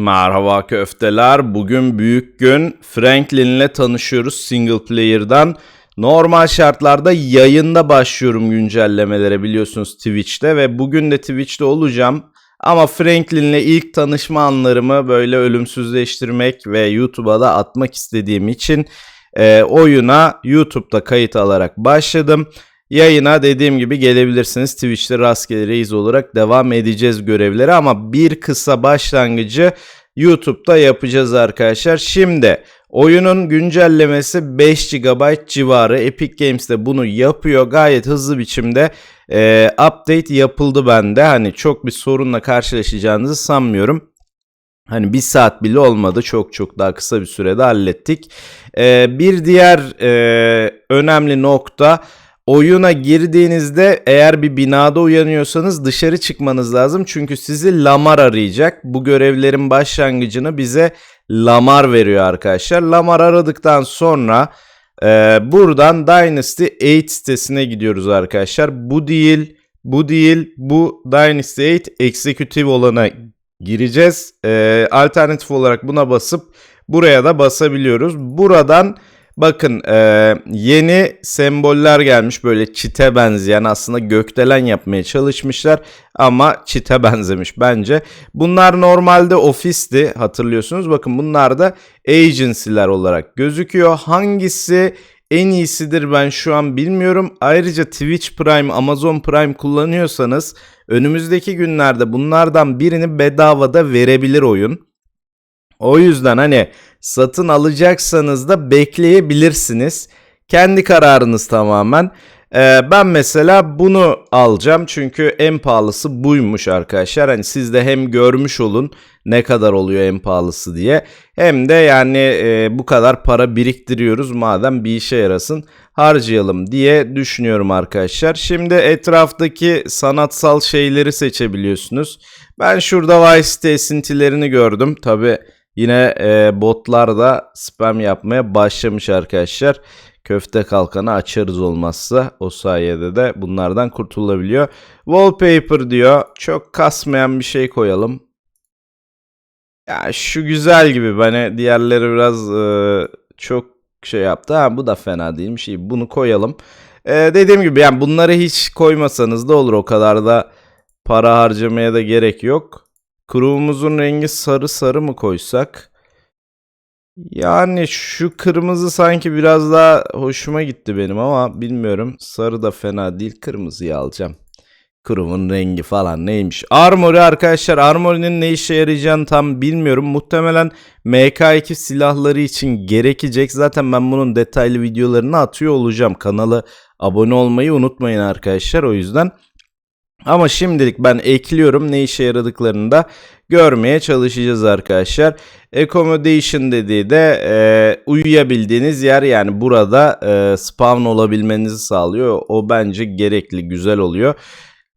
Merhaba köfteler. Bugün büyük gün. Franklin'le tanışıyoruz single player'dan. Normal şartlarda yayında başlıyorum güncellemelere biliyorsunuz Twitch'te ve bugün de Twitch'te olacağım. Ama Franklin'le ilk tanışma anlarımı böyle ölümsüzleştirmek ve YouTube'a da atmak istediğim için e, oyuna YouTube'da kayıt alarak başladım. Yayına dediğim gibi gelebilirsiniz. Twitch'te rastgele reis olarak devam edeceğiz görevleri ama bir kısa başlangıcı YouTube'da yapacağız arkadaşlar. Şimdi oyunun güncellemesi 5 GB civarı. Epic Games de bunu yapıyor. Gayet hızlı biçimde e, update yapıldı bende. Hani çok bir sorunla karşılaşacağınızı sanmıyorum. Hani bir saat bile olmadı. Çok çok daha kısa bir sürede hallettik. E, bir diğer e, önemli nokta oyuna girdiğinizde eğer bir binada uyanıyorsanız dışarı çıkmanız lazım. Çünkü sizi Lamar arayacak. Bu görevlerin başlangıcını bize Lamar veriyor arkadaşlar. Lamar aradıktan sonra e, buradan Dynasty 8 sitesine gidiyoruz arkadaşlar. Bu değil, bu değil, bu Dynasty 8 Executive olana gireceğiz. E, alternatif olarak buna basıp buraya da basabiliyoruz. Buradan Bakın e, yeni semboller gelmiş böyle çite benzeyen aslında gökdelen yapmaya çalışmışlar ama çite benzemiş bence. Bunlar normalde ofisti hatırlıyorsunuz. Bakın bunlar da agency'ler olarak gözüküyor. Hangisi en iyisidir ben şu an bilmiyorum. Ayrıca Twitch Prime, Amazon Prime kullanıyorsanız önümüzdeki günlerde bunlardan birini bedavada verebilir oyun. O yüzden hani satın alacaksanız da bekleyebilirsiniz. Kendi kararınız tamamen. Ee, ben mesela bunu alacağım çünkü en pahalısı buymuş arkadaşlar. Hani siz de hem görmüş olun ne kadar oluyor en pahalısı diye. Hem de yani e, bu kadar para biriktiriyoruz madem bir işe yarasın harcayalım diye düşünüyorum arkadaşlar. Şimdi etraftaki sanatsal şeyleri seçebiliyorsunuz. Ben şurada Vice esintilerini gördüm. Tabi Yine e, botlar da spam yapmaya başlamış arkadaşlar. Köfte kalkanı açarız olmazsa o sayede de bunlardan kurtulabiliyor. Wallpaper diyor. Çok kasmayan bir şey koyalım. Ya şu güzel gibi. Hani diğerleri biraz e, çok şey yaptı. Ha bu da fena değilmiş. İyi bunu koyalım. E, dediğim gibi yani bunları hiç koymasanız da olur. O kadar da para harcamaya da gerek yok. Kurumumuzun rengi sarı sarı mı koysak? Yani şu kırmızı sanki biraz daha hoşuma gitti benim ama bilmiyorum. Sarı da fena değil. Kırmızıyı alacağım. Kurumun rengi falan neymiş. Armory arkadaşlar Armory'nin ne işe yarayacağını tam bilmiyorum. Muhtemelen MK2 silahları için gerekecek. Zaten ben bunun detaylı videolarını atıyor olacağım. Kanalı abone olmayı unutmayın arkadaşlar. O yüzden ama şimdilik ben ekliyorum ne işe yaradıklarını da görmeye çalışacağız arkadaşlar. Accommodation dediği de e, uyuyabildiğiniz yer yani burada e, spawn olabilmenizi sağlıyor. O bence gerekli güzel oluyor.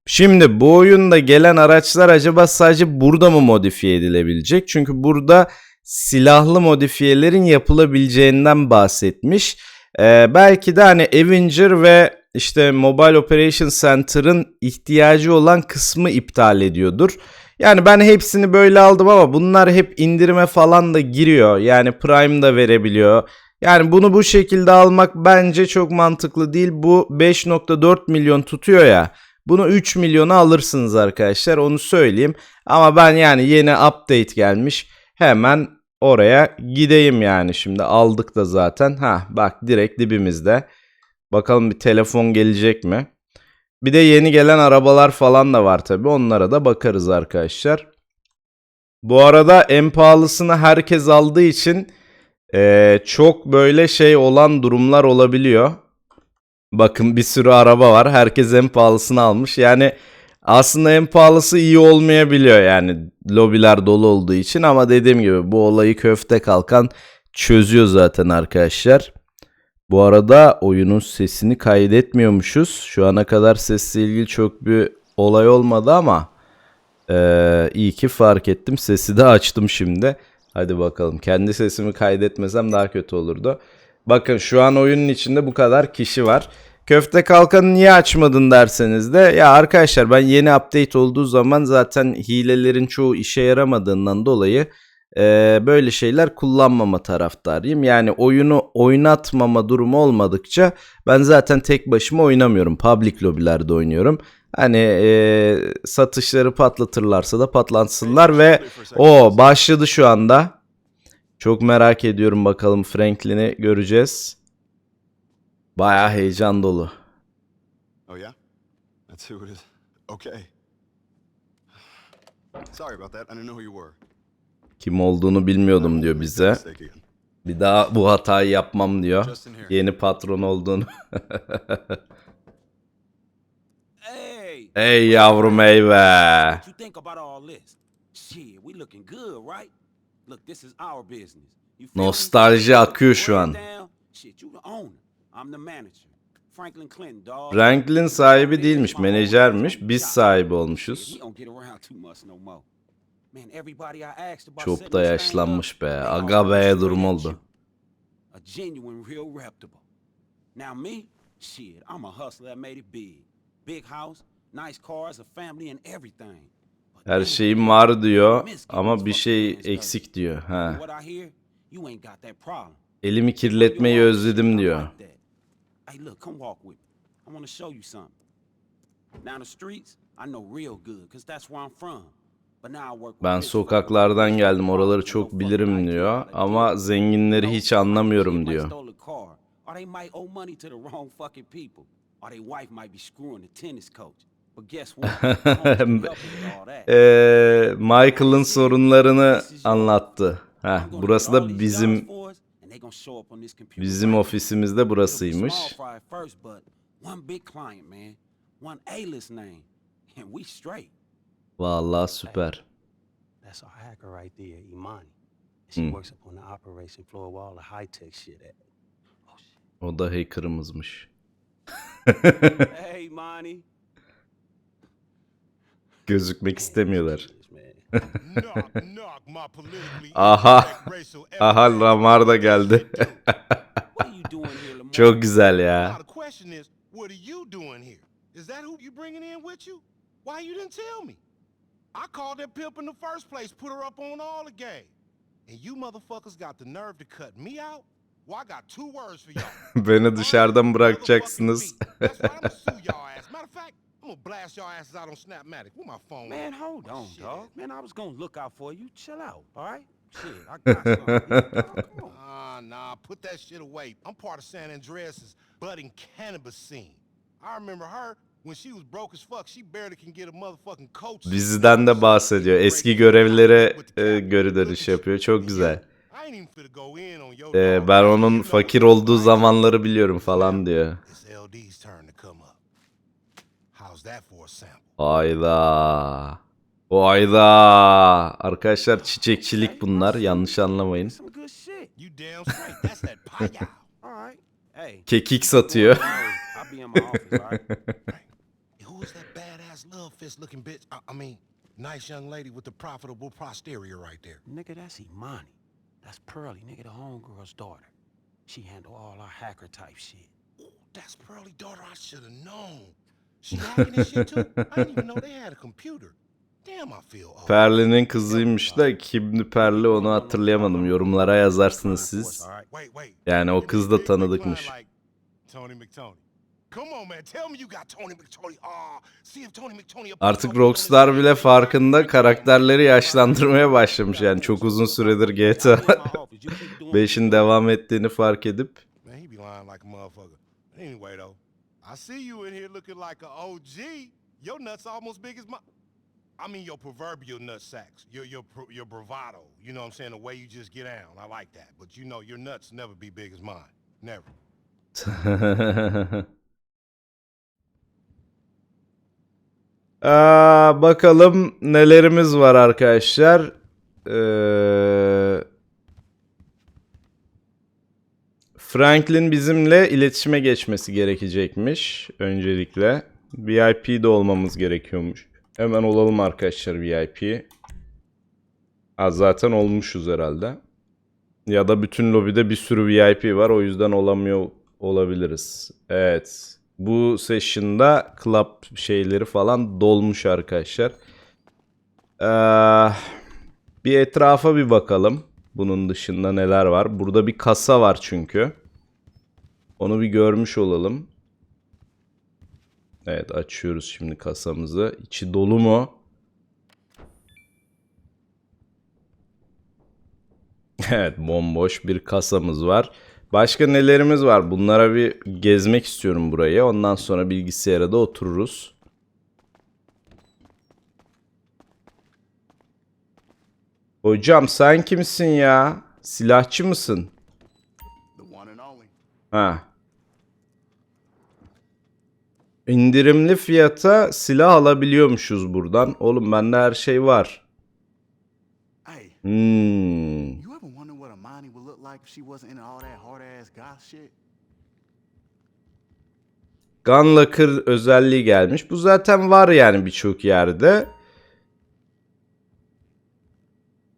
Şimdi bu oyunda gelen araçlar acaba sadece burada mı modifiye edilebilecek? Çünkü burada silahlı modifiyelerin yapılabileceğinden bahsetmiş. Ee, belki de hani Avenger ve işte Mobile Operation Center'ın ihtiyacı olan kısmı iptal ediyordur. Yani ben hepsini böyle aldım ama bunlar hep indirime falan da giriyor. Yani Prime da verebiliyor. Yani bunu bu şekilde almak bence çok mantıklı değil. Bu 5.4 milyon tutuyor ya. Bunu 3 milyona alırsınız arkadaşlar onu söyleyeyim. Ama ben yani yeni update gelmiş. Hemen oraya gideyim yani şimdi aldık da zaten. Ha bak direkt dibimizde. Bakalım bir telefon gelecek mi? Bir de yeni gelen arabalar falan da var tabi. Onlara da bakarız arkadaşlar. Bu arada en pahalısını herkes aldığı için ee, çok böyle şey olan durumlar olabiliyor. Bakın bir sürü araba var. Herkes en pahalısını almış. Yani aslında en pahalısı iyi olmayabiliyor yani lobiler dolu olduğu için ama dediğim gibi bu olayı köfte kalkan çözüyor zaten arkadaşlar. Bu arada oyunun sesini kaydetmiyormuşuz. Şu ana kadar sesle ilgili çok bir olay olmadı ama ee, iyi ki fark ettim. Sesi de açtım şimdi. Hadi bakalım. Kendi sesimi kaydetmesem daha kötü olurdu. Bakın şu an oyunun içinde bu kadar kişi var. Köfte kalkanı niye açmadın derseniz de ya arkadaşlar ben yeni update olduğu zaman zaten hilelerin çoğu işe yaramadığından dolayı Ee, böyle şeyler kullanmama taraftarıyım. Yani oyunu oynatmama durumu olmadıkça ben zaten tek başıma oynamıyorum. Public lobilerde oynuyorum. Hani ee, satışları patlatırlarsa da patlatsınlar ve o başladı şu anda. Çok merak ediyorum bakalım Franklin'i göreceğiz. Baya heyecan dolu. Oh yeah? That's who it is. Okay. Sorry about that. I didn't know who you were. Kim olduğunu bilmiyordum diyor bize. Bir daha bu hatayı yapmam diyor. Yeni patron olduğunu. Hey, Ey yavrum ey be. Nostalji akıyor şu an. Franklin sahibi değilmiş, menajermiş. Biz sahibi olmuşuz. Çok da yaşlanmış be. Aga be durum oldu. A genuine, real reputable. Now me, shit, I'm a hustler that made it big. Big house, nice cars, a family and everything. Her şeyim var diyor ama bir şey eksik diyor. Ha. Elimi kirletmeyi özledim diyor. Now the streets, I know real good, cause that's where I'm from. Ben sokaklardan geldim, oraları çok bilirim diyor. Ama zenginleri hiç anlamıyorum diyor. Ee, Michael'ın sorunlarını anlattı. Heh, burası da bizim bizim ofisimizde burasıymış. Vallahi süper. That's our hacker right there, Imani. She works up on the operation floor where all the high tech shit at. Oh shit. O da hacker'ımızmış. Hey, Imani. Gözükmek istemiyorlar. Aha. Aha. Lamar da geldi. What are you doing here, Lamar? Çok güzel Now ya. the question is, what are you doing here? Is that who you bringing in with you? Why you didn't tell me? I called that pimp in the first place, put her up on all the game. And you motherfuckers got the nerve to cut me out? Well, I got two words for y'all. Beni dışarıdan Motherfucking bırakacaksınız. beat. That's right, I'ma sue y'all ass. Matter of fact, I'm gonna blast y'all asses out on Snapmatic. Where my phone? Man, hold on, Shit. dog. Man, I was gonna look out for you. Chill out, all right? Shit, I got something. Ah, nah, put that shit away. I'm part of San Andreas' budding cannabis scene. I remember her when she was broke as fuck. She barely can get a motherfucking coat. Diziden de bahsediyor. Eski görevlilere e, geri dönüş yapıyor. Çok güzel. I ain't even finna go in on your dog. ben onun fakir olduğu I ain't zamanları biliyorum falan diyor. Ayda. O ayda. Arkadaşlar çiçekçilik bunlar. Yanlış anlamayın. Some good fist looking bitch? I, I mean, nice young lady with the profitable posterior right there. Nigga, that's Imani. That's Pearly, nigga, the homegirl's daughter. She handle all our hacker type shit. Ooh, that's Pearly daughter. I should have known. She hacking this shit too. I didn't even know they had a computer. Damn, I feel old. Perli'nin kızıymış da kimdi Perli onu hatırlayamadım. Yorumlara yazarsınız siz. Yani o kız da tanıdıkmış. Tony McTony. Come on man, tell me you got Tony McTony. Ah, see if Tony McTony. will Artık Rockstar bile farkında karakterleri yaşlandırmaya başlamış. Yani çok uzun süredir GTA 5'in devam ettiğini fark edip I see you in here looking like a OG. Your nuts almost big as my. I mean your proverbial nut sacks. Your your your bravado. You know what I'm saying? The way you just get down. I like that. But you know your nuts never be big as mine. Never. Aa, bakalım nelerimiz var arkadaşlar. Ee, Franklin bizimle iletişime geçmesi gerekecekmiş öncelikle. VIP'de olmamız gerekiyormuş. Hemen olalım arkadaşlar VIP. Ha, zaten olmuşuz herhalde. Ya da bütün lobide bir sürü VIP var o yüzden olamıyor olabiliriz. Evet. Bu session'da club şeyleri falan dolmuş arkadaşlar. Ee, Bir etrafa bir bakalım. Bunun dışında neler var? Burada bir kasa var çünkü. Onu bir görmüş olalım. Evet açıyoruz şimdi kasamızı. İçi dolu mu? Evet bomboş bir kasamız var. Başka nelerimiz var? Bunlara bir gezmek istiyorum burayı. Ondan sonra bilgisayara da otururuz. Hocam sen kimsin ya? Silahçı mısın? Ha. İndirimli fiyata silah alabiliyormuşuz buradan. Oğlum bende her şey var. Hmm. you ever wonder what Amani would look like if she wasn't into all that hard ass goth shit? Gun özelliği gelmiş. Bu zaten var yani birçok yerde.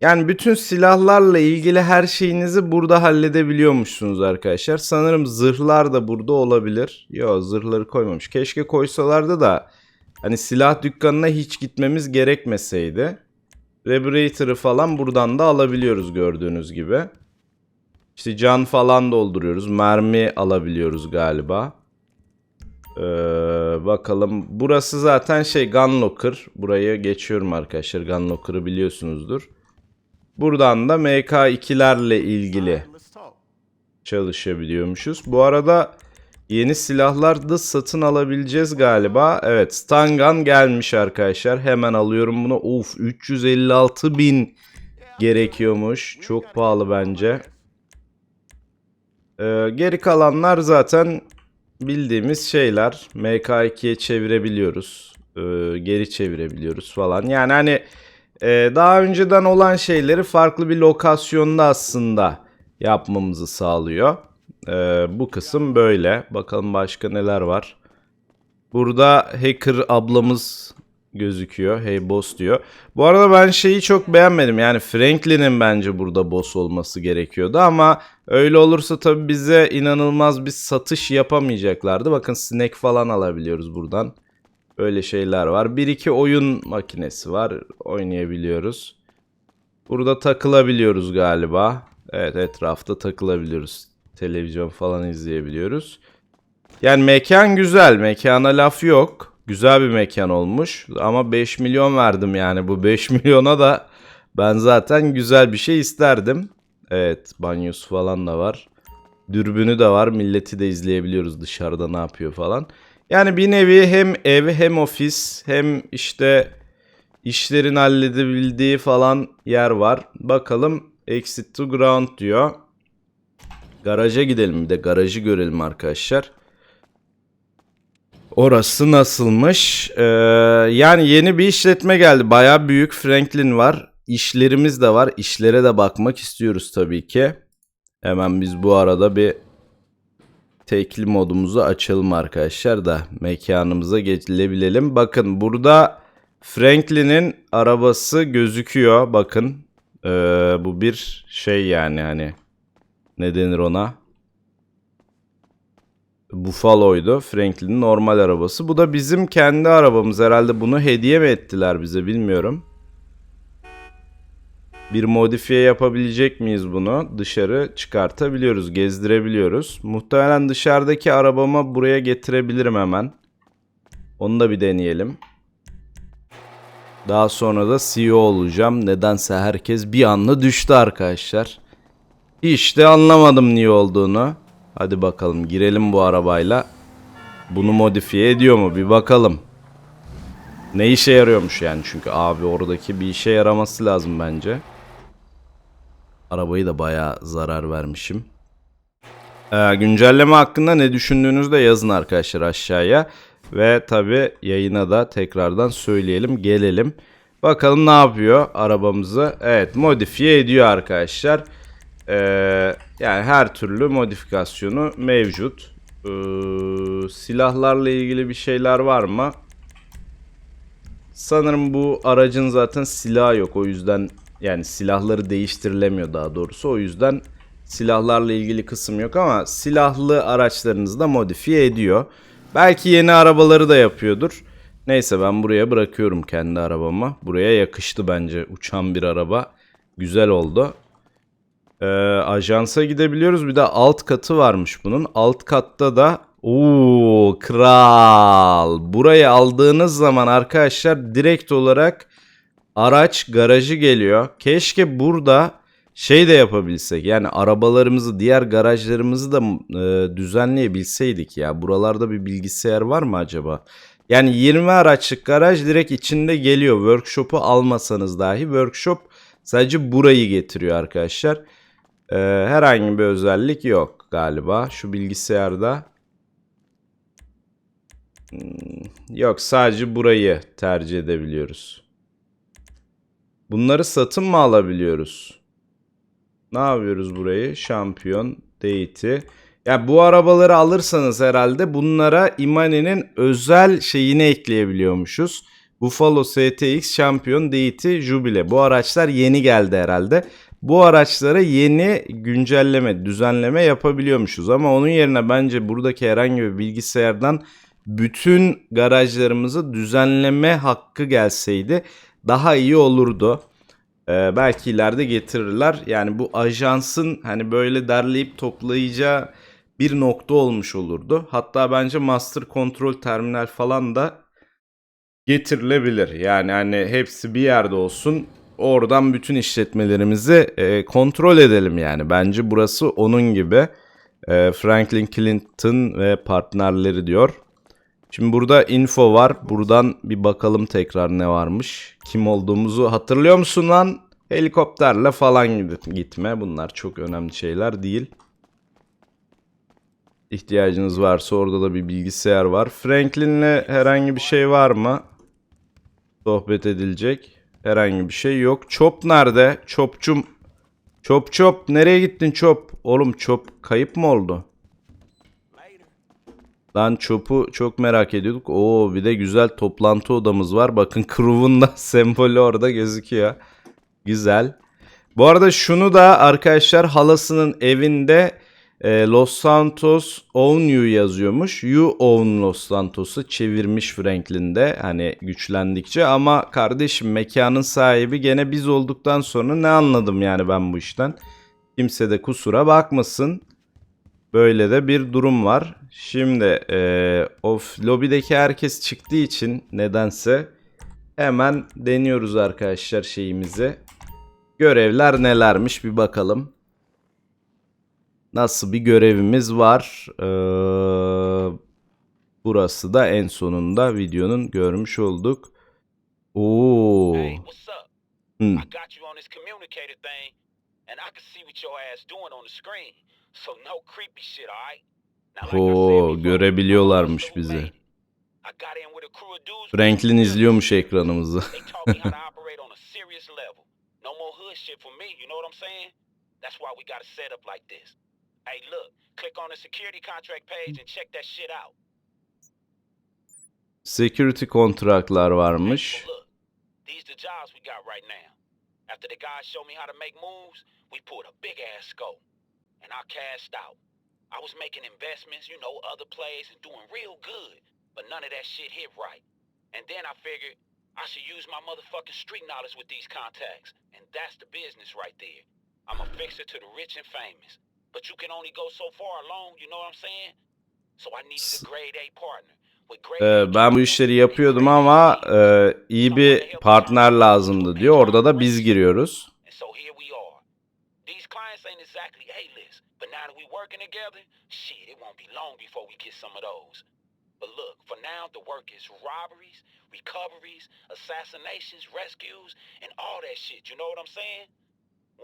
Yani bütün silahlarla ilgili her şeyinizi burada halledebiliyormuşsunuz arkadaşlar. Sanırım zırhlar da burada olabilir. Yo zırhları koymamış. Keşke koysalardı da hani silah dükkanına hiç gitmemiz gerekmeseydi. Rebreator'ı falan buradan da alabiliyoruz gördüğünüz gibi. İşte can falan dolduruyoruz. Mermi alabiliyoruz galiba. Ee, bakalım. Burası zaten şey Gun Locker. Buraya geçiyorum arkadaşlar. Gun Locker'ı biliyorsunuzdur. Buradan da MK2'lerle ilgili çalışabiliyormuşuz. Bu arada yeni silahlar da satın alabileceğiz galiba. Evet stun gun gelmiş arkadaşlar. Hemen alıyorum bunu. Of 356 bin gerekiyormuş. Çok pahalı bence. Ee, geri kalanlar zaten bildiğimiz şeyler. MK2'ye çevirebiliyoruz. Ee, geri çevirebiliyoruz falan. Yani hani e, daha önceden olan şeyleri farklı bir lokasyonda aslında yapmamızı sağlıyor. Ee, bu kısım böyle. Bakalım başka neler var. Burada hacker ablamız gözüküyor. Hey boss diyor. Bu arada ben şeyi çok beğenmedim. Yani Franklin'in bence burada boss olması gerekiyordu ama öyle olursa tabii bize inanılmaz bir satış yapamayacaklardı. Bakın snack falan alabiliyoruz buradan. Öyle şeyler var. 1-2 oyun makinesi var. Oynayabiliyoruz. Burada takılabiliyoruz galiba. Evet etrafta takılabiliyoruz. Televizyon falan izleyebiliyoruz. Yani mekan güzel. Mekana laf yok. Güzel bir mekan olmuş. Ama 5 milyon verdim yani. Bu 5 milyona da ben zaten güzel bir şey isterdim. Evet banyosu falan da var. Dürbünü de var. Milleti de izleyebiliyoruz dışarıda ne yapıyor falan. Yani bir nevi hem ev hem ofis hem işte işlerin halledebildiği falan yer var. Bakalım exit to ground diyor. Garaja gidelim bir de garajı görelim arkadaşlar. Orası nasılmış? Ee, yani yeni bir işletme geldi. Baya büyük Franklin var. İşlerimiz de var. İşlere de bakmak istiyoruz tabii ki. Hemen biz bu arada bir tekli modumuzu açalım arkadaşlar da mekanımıza gelebilelim. Bakın burada Franklin'in arabası gözüküyor. Bakın Ee, bu bir şey yani hani ne denir ona? Buffalo'ydu. Franklin'in normal arabası. Bu da bizim kendi arabamız. Herhalde bunu hediye mi ettiler bize bilmiyorum. Bir modifiye yapabilecek miyiz bunu? Dışarı çıkartabiliyoruz, gezdirebiliyoruz. Muhtemelen dışarıdaki arabamı buraya getirebilirim hemen. Onu da bir deneyelim. Daha sonra da CEO olacağım. Nedense herkes bir anda düştü arkadaşlar. De anlamadım niye olduğunu. Hadi bakalım girelim bu arabayla. Bunu modifiye ediyor mu? Bir bakalım. Ne işe yarıyormuş yani çünkü abi oradaki bir işe yaraması lazım bence. Arabayı da bayağı zarar vermişim. Ee, güncelleme hakkında ne düşündüğünüzü de yazın arkadaşlar aşağıya. Ve tabi yayına da tekrardan söyleyelim gelelim. Bakalım ne yapıyor arabamızı. Evet modifiye ediyor arkadaşlar. Ee, yani her türlü modifikasyonu mevcut. Ee, silahlarla ilgili bir şeyler var mı? Sanırım bu aracın zaten silahı yok. O yüzden yani silahları değiştirilemiyor daha doğrusu. O yüzden silahlarla ilgili kısım yok ama silahlı araçlarınızı da modifiye ediyor. Belki yeni arabaları da yapıyordur. Neyse ben buraya bırakıyorum kendi arabamı. Buraya yakıştı bence uçan bir araba. Güzel oldu. Ee, ajansa gidebiliyoruz. Bir de alt katı varmış bunun. Alt katta da Oo kral. Burayı aldığınız zaman arkadaşlar direkt olarak araç garajı geliyor. Keşke burada şey de yapabilsek. Yani arabalarımızı, diğer garajlarımızı da e, düzenleyebilseydik ya. Buralarda bir bilgisayar var mı acaba? Yani 20 araçlık garaj direkt içinde geliyor. Workshop'u almasanız dahi workshop sadece burayı getiriyor arkadaşlar. Ee, herhangi bir özellik yok galiba şu bilgisayarda. Hmm, Yok sadece burayı tercih edebiliyoruz. Bunları satın mı alabiliyoruz? Ne yapıyoruz burayı? Şampiyon, deity. Ya bu arabaları alırsanız herhalde bunlara Imani'nin özel şeyini ekleyebiliyormuşuz. Buffalo STX, Şampiyon, Deity, Jubile. Bu araçlar yeni geldi herhalde. Bu araçlara yeni güncelleme, düzenleme yapabiliyormuşuz. Ama onun yerine bence buradaki herhangi bir bilgisayardan bütün garajlarımızı düzenleme hakkı gelseydi daha iyi olurdu. Ee, belki ileride getirirler. Yani bu ajansın hani böyle derleyip toplayacağı bir nokta olmuş olurdu. Hatta bence master kontrol terminal falan da getirilebilir. Yani hani hepsi bir yerde olsun. Oradan bütün işletmelerimizi e, kontrol edelim yani. Bence burası onun gibi. E, Franklin Clinton ve partnerleri diyor. Şimdi burada info var. Buradan bir bakalım tekrar ne varmış. Kim olduğumuzu hatırlıyor musun lan? Helikopterle falan gitme. Bunlar çok önemli şeyler değil. İhtiyacınız varsa orada da bir bilgisayar var. Franklin'le herhangi bir şey var mı? Sohbet edilecek. Herhangi bir şey yok. Çop nerede? Çopçum. Çop çop. Nereye gittin çop? Oğlum çop kayıp mı oldu? Lan Chop'u çok merak ediyorduk. Oo bir de güzel toplantı odamız var. Bakın Crew'un da sembolü orada gözüküyor. Güzel. Bu arada şunu da arkadaşlar halasının evinde e, Los Santos own you yazıyormuş. You own Los Santos'u çevirmiş Franklin'de hani güçlendikçe ama kardeşim mekanın sahibi gene biz olduktan sonra ne anladım yani ben bu işten. Kimse de kusura bakmasın. Böyle de bir durum var. Şimdi eee of lobideki herkes çıktığı için nedense hemen deniyoruz arkadaşlar şeyimizi. Görevler nelermiş bir bakalım. Nasıl bir görevimiz var? Eee, burası da en sonunda videonun görmüş olduk. Oo. Hmm. Oo, görebiliyorlarmış bizi. Franklin izliyormuş ekranımızı. That's why we got to set up like this. Hey, look, click on the security contract page and check that shit out. Security kontraklar varmış. So look, these the jobs we got right now. After the guys showed me how to make moves, we pulled a big ass scope. And I cashed out. I was making investments, you know, other plays and doing real good. But none of that shit hit right. And then I figured I should use my motherfucking street knowledge with these contacts. And that's the business right there. I'm a fixer to the rich and famous. But you can only go so far alone, you know what I'm saying? So I needed a grade A partner. Ee, ben bu işleri yapıyordum ama e, iyi bir partner lazımdı diyor. Orada da biz giriyoruz. And so here we are. These clients ain't exactly A-list, but now that we working together, shit, it won't be long before we get some of those. But look, for now the work is robberies, recoveries, assassinations, rescues, and all that shit. You know what I'm saying?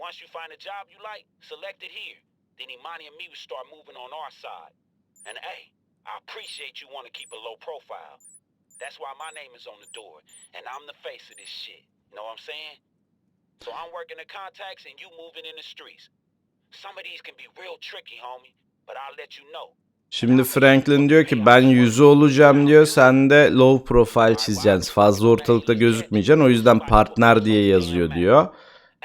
Once you find a job you like, select it here. Then Imani and me will start moving on our side. And hey, I appreciate you want to keep a low profile. That's why my name is on the door, and I'm the face of this shit. You know what I'm saying? So I'm working the contacts and you moving in the streets. Some of these can be real tricky, homie, but I'll let you know. Şimdi Franklin diyor ki ben yüzü olacağım diyor. Sen de low profile çizeceksin. Fazla ortalıkta gözükmeyeceksin. O yüzden partner diye yazıyor diyor.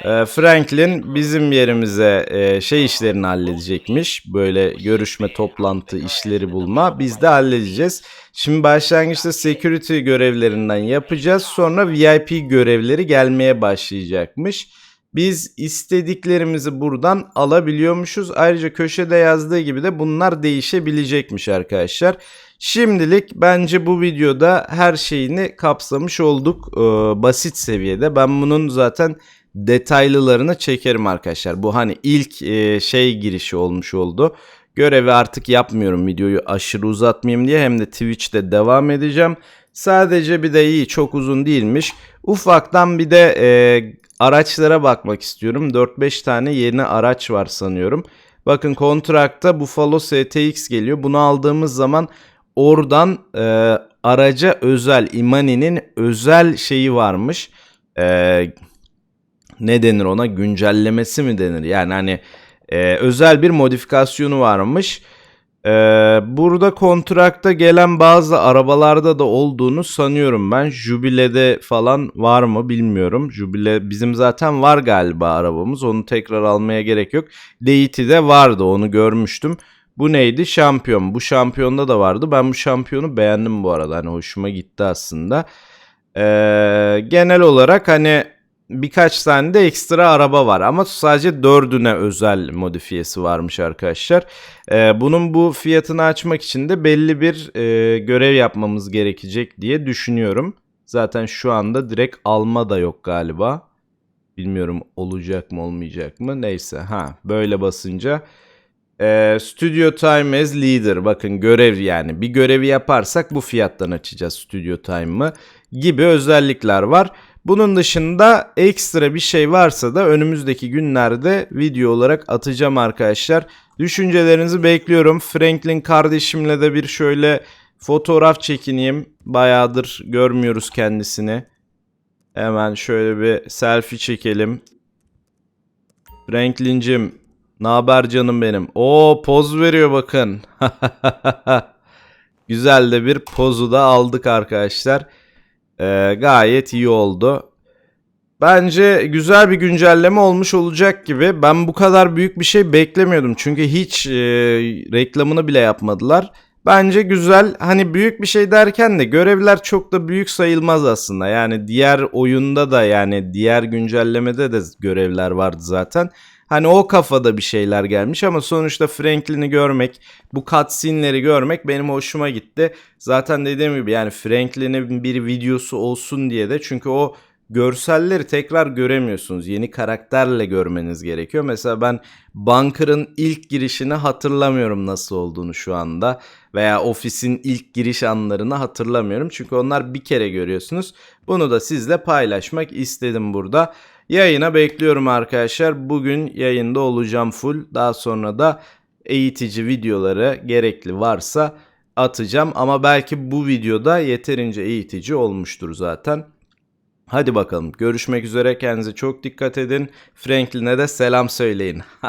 Ee, Franklin bizim yerimize e, şey işlerini halledecekmiş. Böyle görüşme, toplantı, işleri bulma. Biz de halledeceğiz. Şimdi başlangıçta security görevlerinden yapacağız. Sonra VIP görevleri gelmeye başlayacakmış. biz istediklerimizi buradan alabiliyormuşuz. Ayrıca köşede yazdığı gibi de bunlar değişebilecekmiş arkadaşlar. Şimdilik bence bu videoda her şeyini kapsamış olduk ee, basit seviyede. Ben bunun zaten detaylılarını çekerim arkadaşlar. Bu hani ilk e, şey girişi olmuş oldu. Görevi artık yapmıyorum videoyu aşırı uzatmayayım diye hem de Twitch'te devam edeceğim. Sadece bir de iyi çok uzun değilmiş. Ufaktan bir de e, araçlara bakmak istiyorum. 4-5 tane yeni araç var sanıyorum. Bakın kontrakta Buffalo STX geliyor. Bunu aldığımız zaman oradan e, araca özel Imani'nin özel şeyi varmış. E, ne denir ona güncellemesi mi denir? Yani hani e, özel bir modifikasyonu varmış. E, burada kontrakta gelen bazı arabalarda da olduğunu sanıyorum ben. Jubile'de falan var mı bilmiyorum. Jubile bizim zaten var galiba arabamız. Onu tekrar almaya gerek yok. Deity'de vardı onu görmüştüm. Bu neydi? Şampiyon. Bu şampiyonda da vardı. Ben bu şampiyonu beğendim bu arada. Hani hoşuma gitti aslında. Ee, genel olarak hani birkaç tane de ekstra araba var ama sadece dördüne özel modifiyesi varmış arkadaşlar. Ee, bunun bu fiyatını açmak için de belli bir e, görev yapmamız gerekecek diye düşünüyorum. Zaten şu anda direkt alma da yok galiba. Bilmiyorum olacak mı olmayacak mı. Neyse ha böyle basınca. Ee, Studio Time as Leader bakın görev yani bir görevi yaparsak bu fiyattan açacağız Studio Time'ı gibi özellikler var. Bunun dışında ekstra bir şey varsa da önümüzdeki günlerde video olarak atacağım arkadaşlar. Düşüncelerinizi bekliyorum. Franklin kardeşimle de bir şöyle fotoğraf çekineyim. Bayağıdır görmüyoruz kendisini. Hemen şöyle bir selfie çekelim. Franklin'cim ne haber canım benim? Oo poz veriyor bakın. Güzel de bir pozu da aldık arkadaşlar. Ee, gayet iyi oldu. Bence güzel bir güncelleme olmuş olacak gibi. Ben bu kadar büyük bir şey beklemiyordum. Çünkü hiç e, reklamını bile yapmadılar. Bence güzel. Hani büyük bir şey derken de görevler çok da büyük sayılmaz aslında. Yani diğer oyunda da yani diğer güncellemede de görevler vardı zaten. Hani o kafada bir şeyler gelmiş ama sonuçta Franklin'i görmek, bu cutscene'leri görmek benim hoşuma gitti. Zaten dediğim gibi yani Franklin'in bir videosu olsun diye de çünkü o görselleri tekrar göremiyorsunuz. Yeni karakterle görmeniz gerekiyor. Mesela ben Bunker'ın ilk girişini hatırlamıyorum nasıl olduğunu şu anda. Veya ofisin ilk giriş anlarını hatırlamıyorum. Çünkü onlar bir kere görüyorsunuz. Bunu da sizle paylaşmak istedim burada. Yayına bekliyorum arkadaşlar. Bugün yayında olacağım full. Daha sonra da eğitici videoları gerekli varsa atacağım. Ama belki bu videoda yeterince eğitici olmuştur zaten. Hadi bakalım görüşmek üzere kendinize çok dikkat edin. Franklin'e de selam söyleyin.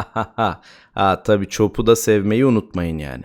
ha tabii çopu da sevmeyi unutmayın yani.